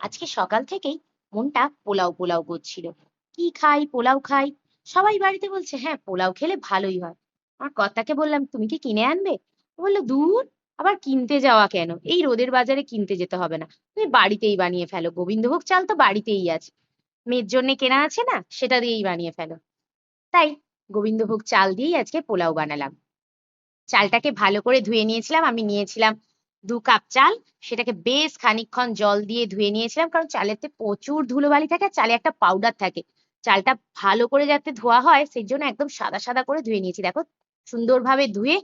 আজকে সকাল থেকেই মনটা পোলাও পোলাও করছিল। কি খাই, পোলাও খাই? সবাই বাড়িতে বলছে হ্যাঁ পোলাও খেলে ভালোই হয়। আমার কর্তাকে বললাম, তুমি কি কিনে আনবে? বলল, দূর, আবার কিনতে যাওয়া কেন? এই রোদের বাজারে কিনতে যেতে হবে না। তুমি বাড়িতেই বানিয়ে ফেলো। গোবিন্দভোগ চাল তো বাড়িতেই আছে। মেয়ের জন্য কেনা আছে না, সেটা দিয়েই বানিয়ে ফেলো। তাই গোবিন্দভোগ চাল দিয়েই আজকে পোলাও বানালাম। চালটাকে ভালো করে ধুয়ে নিয়েছিলাম, আমি নিয়েছিলাম দু কাপ চাল, সেটাকে বেশ খানিকক্ষণ জল দিয়ে ধুয়ে নিয়েছিলাম, কারণ চালেতে প্রচুর ধুলোবালি থাকে আর চালে একটা পাউডার থাকে। চালটা ভালো করে যাতে ধোয়া হয়, সেই জন্য একদম সাদা সাদা করে ধুয়ে নিয়েছি। দেখো, সুন্দরভাবে ধুয়ে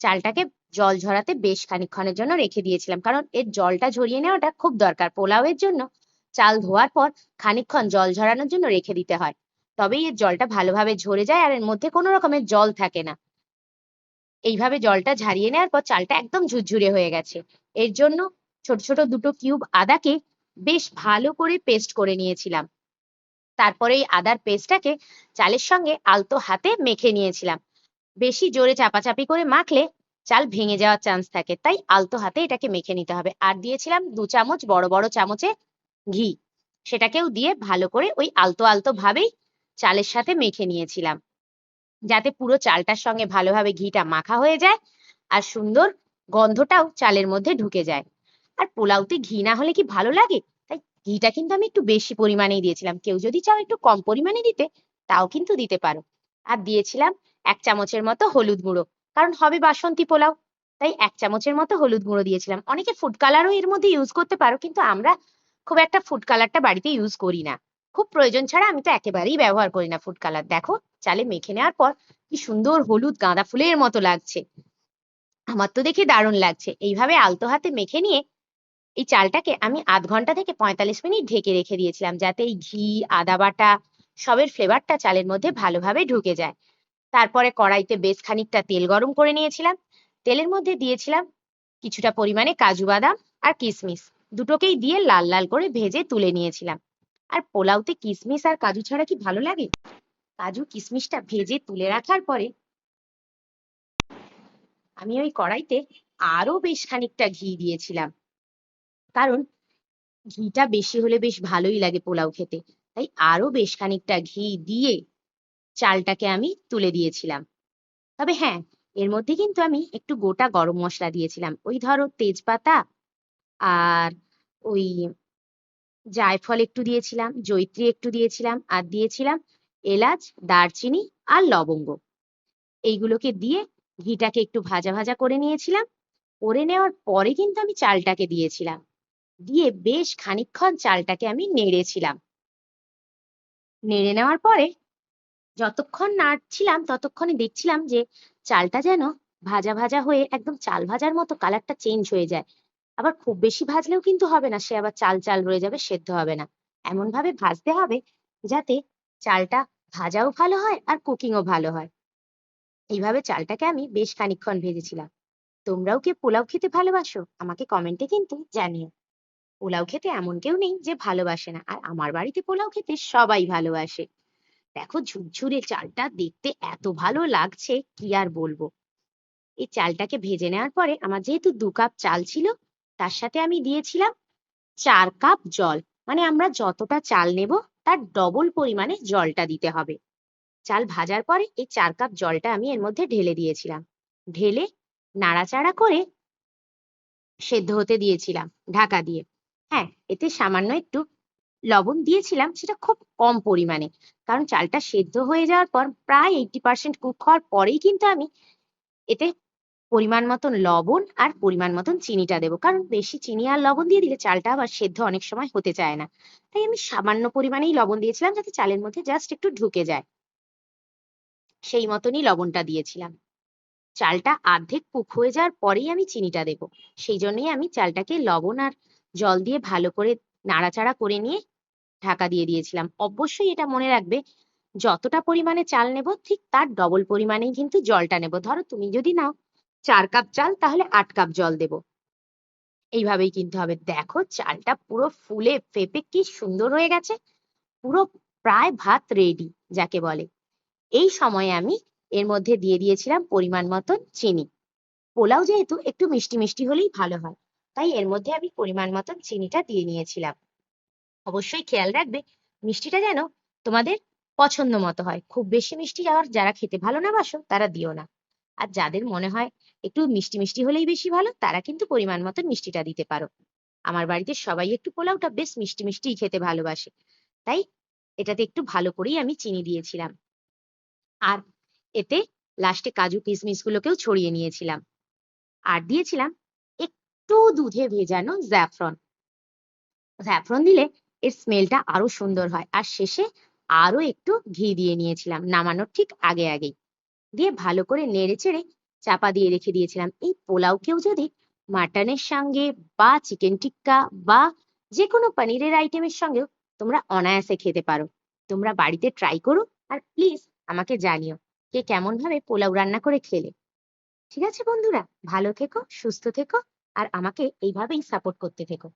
চালটাকে জল ঝরাতে বেশ খানিকক্ষণের জন্য রেখে দিয়েছিলাম, কারণ এর জলটা ঝরিয়ে নেওয়াটা খুব দরকার। পোলাওয়ের জন্য চাল ধোয়ার পর খানিকক্ষণ জল ঝরানোর জন্য রেখে দিতে হয়। তবেই এর জলটা ভালোভাবে ঝরে যায় আর এর মধ্যে কোনো রকমের জল থাকে না। এইভাবে জলটা ঝারিয়ে নেওয়ার পর চালটা একদম ঝুরঝুরে হয়ে গেছে। এর জন্য ছোট ছোট দুটো কিউব আদাকে বেশ ভালো করে পেস্ট করে নিয়েছিলাম। তারপরে এই আদার পেস্টটাকে চালের সঙ্গে আলতো হাতে মেখে নিয়েছিলাম। বেশি জোরে চাপাচাপি করে মাখলে চাল ভেঙে যাওয়ার চান্স থাকে, তাই আলতো হাতে এটাকে মেখে নিতে হবে। আর দিয়েছিলাম দু চামচ বড় বড় চামচে ঘি। সেটাকেও দিয়ে ভালো করে ওই আলতো আলতো ভাবেই চালের সাথে মেখে নিয়েছিলাম। যাতে পুরো চালটার সঙ্গে ভালোভাবে ঘিটা মাখা হয়ে যায় আর সুন্দর গন্ধটাও চালের মধ্যে ঢুকে যায়। আর পোলাওতে ঘি না হলে কি ভালো লাগে? তাই ঘিটা কিন্তু আমি একটু বেশি পরিমাণেই দিয়েছিলাম। কেউ যদি চাও একটু কম পরিমাণে দিতে, তাও কিন্তু দিতে পারো। আর দিয়েছিলাম এক চামচের মতো হলুদ গুঁড়ো, কারণ হবে বাসন্তী পোলাও। তাই এক চামচের মতো হলুদ গুঁড়ো দিয়েছিলাম। অনেকে ফুড কালারও এর মধ্যে ইউজ করতে পারো, কিন্তু আমরা খুব একটা ফুড কালারটা বাড়িতে ইউজ করি না। খুব প্রয়োজন ছাড়া আমি তো একেবারেই ব্যবহার করি না ফুড কালার দেখো চালে মেখে নেওয়ার পর কি সুন্দর হলুদ গাঁদা ফুলের মতো লাগছে। আমার তো দেখে দারুণ লাগছে। এইভাবে আলতো হাতে মেখে নিয়ে এই চালটাকে আমি আধ ঘণ্টা থেকে পঁয়তাল্লিশ মিনিট ঢেকে রেখে দিয়েছিলাম যাতে এই ঘি, আদা বাটা সবের ফ্লেভারটা চালের মধ্যে ভালোভাবে ঢুকে যায়। তারপরে কড়াইতে বেশ খানিকটা তেল গরম করে নিয়েছিলাম। তেলের মধ্যে দিয়েছিলাম কিছুটা পরিমাণে কাজু বাদাম আর কিশমিশ দুটোকেই দিয়ে লাল লাল করে ভেজে তুলে নিয়েছিলাম। আর পোলাওতে কিশমিশ আর কাজু ছাড়া কি ভালো লাগে? কাজু কিশমিশটা ভেজে তুলে রাখার পরে আমি ওই কড়াইতে আরও বেশ খানিকটা ঘি দিয়েছিলাম। কারণ ঘিটা বেশি হলে বেশ ভালোই লাগে পোলাও খেতে। তাই আরও বেশ খানিকটা ঘি দিয়ে চালটাকে আমি তুলে দিয়েছিলাম। তবে হ্যাঁ এর মধ্যে কিন্তু আমি একটু গোটা গরম মশলা দিয়েছিলাম। ওই ধরো তেজপাতা আর ওই জায়ফল একটু দিয়েছিলাম জৈত্রী একটু দিয়েছিলাম, আর দিয়েছিলাম এলাচ, দারচিনি আর লবঙ্গ। এইগুলোকে দিয়ে ঘিটাকে একটু ভাজা ভাজা করে নিয়েছিলাম। করে নেওয়ার পরে কিন্তু আমি চালটাকে দিয়েছিলাম। দিয়ে বেশ খানিকক্ষণ চালটাকে আমি নেড়েছিলাম নেড়ে নেওয়ার পরে যতক্ষণ নাড়ছিলাম ততক্ষণে দেখছিলাম যে চালটা যেন ভাজা ভাজা হয়ে একদম চাল ভাজার মতো কালারটা চেঞ্জ হয়ে যায়। আবার খুব বেশি ভাজলেও কিন্তু হবে না, সে আবার চাল চাল রয়ে যাবে, সেদ্ধ হবে না। এমন ভাবে ভাজতে হবে যাতে চালটা ভাজাও ভালো হয় আর কুকিংও ভালো হয়। এইভাবে চালটাকে আমি বেশ খানিকক্ষণ ভেজেছিলাম। তোমরাও কি পোলাও খেতে ভালোবাসো? আমাকে কমেন্টে কিন্তু জানিও। পোলাও খেতে এমন কেউ নেই যে ভালোবাসে না, আর আমার বাড়িতে পোলাও খেতে সবাই ভালোবাসে। দেখো ঝুরঝুরে চালটা দেখতে এত ভালো লাগছে, কি আর বলব? এই চালটাকে ভেজে নেওয়ার পরে আমার যেহেতু দু কাপ চাল ছিল, তার সাথে আমি দিয়েছিলাম চার কাপ জল। মানে আমরা যতটা চাল নেব তার ডবল পরিমাণে জলটা দিতে হবে। চাল ভাজার পরে এই চার কাপ জলটা আমি এর মধ্যে ঢেলে দিয়েছিলাম। ঢেলে নাড়াচাড়া করে সেদ্ধ হতে দিয়েছিলাম ঢাকা দিয়ে। হ্যাঁ এতে সামান্য একটু লবণ দিয়েছিলাম, সেটা খুব কম পরিমাণে। কারণ চালটা সেদ্ধ হয়ে যাওয়ার পর প্রায় এইটি পার্সেন্ট কুক হওয়ার পরেই কিন্তু আমি এতে পরিমাণ মতন লবণ আর পরিমাণ মতন চিনিটা দেবো। কারণ বেশি চিনি আর লবণ দিয়ে দিলে চালটা আবার সেদ্ধ অনেক সময় হতে চায় না। তাই আমি সামান্য পরিমাণেই লবণ দিয়েছিলাম যাতে চালের মধ্যে জাস্ট একটু ঢুকে যায়। সেই মতনই লবণটা দিয়েছিলাম। চালটা অর্ধেক কুক হয়ে যাওয়ার পরেই আমি চিনিটা দেব। সেই জন্যই আমি চালটাকে লবণ আর জল দিয়ে ভালো করে নাড়াচাড়া করে নিয়ে ঢাকা দিয়ে দিয়েছিলাম। অবশ্যই এটা মনে রাখবে, যতটা পরিমাণে চাল নেব ঠিক তার ডবল পরিমাণেই কিন্তু জলটা নেব। ধরো তুমি যদি নাও চার কাপ চাল, তাহলে আট কাপ জল দেব। এইভাবেই কিনতে হবে। দেখো চালটা পুরো ফুলে ফেপে কি সুন্দর হয়ে গেছে। পুরো প্রায় ভাত রেডি যাকে বলে। এই সময়ে আমি এর মধ্যে দিয়ে দিয়েছিলাম পরিমাণ মতন চিনি। পোলাও যেহেতু একটু মিষ্টি মিষ্টি হলেই ভালো হয়, তাই এর মধ্যে আমি পরিমাণ মতন চিনিটা দিয়ে নিয়েছিলাম। অবশ্যই খেয়াল রাখবে, মিষ্টিটা যেন তোমাদের পছন্দ মতো হয়। খুব বেশি মিষ্টি আর যারা খেতে ভালো না বাসো, তারা দিও না। আর যাদের মনে হয় একটু মিষ্টি মিষ্টি হলেই বেশি ভালো, তারা কিন্তু পরিমাণ মতো মিষ্টিটা দিতে পারো। আমার বাড়িতে সবাই একটু পোলাওটা বেশ মিষ্টি মিষ্টিই খেতে ভালোবাসে। তাই এটাতে একটু ভালো করেই আমি চিনি দিয়েছিলাম। আর এতে লাস্টে কাজু কিশমিশ গুলোকেও ছড়িয়ে নিয়েছিলাম। আর দিয়েছিলাম একটু দুধে ভেজানো জ্যাফরন। স্যাফরন দিলে এর স্মেলটা আরও সুন্দর হয়। আর শেষে আরও একটু ঘি দিয়ে নিয়েছিলাম, নামানোর ঠিক আগে আগেই। দিয়ে ভালো করে নেড়ে চেড়ে চাপা দিয়ে রেখে দিয়েছিলাম। এই পোলাওকেও যদি মাটনের সঙ্গে বা চিকেন টিক্কা বা যে কোনো পনিরের আইটেমের সঙ্গেও তোমরা অনায়াসে খেতে পারো। তোমরা বাড়িতে ট্রাই করো আর প্লিজ আমাকে জানিও কে কেমন ভাবে পোলাও রান্না করে খেলে। ঠিক আছে বন্ধুরা, ভালো থেকো, সুস্থ থেকো আর আমাকে এইভাবেই সাপোর্ট করতে থেকো।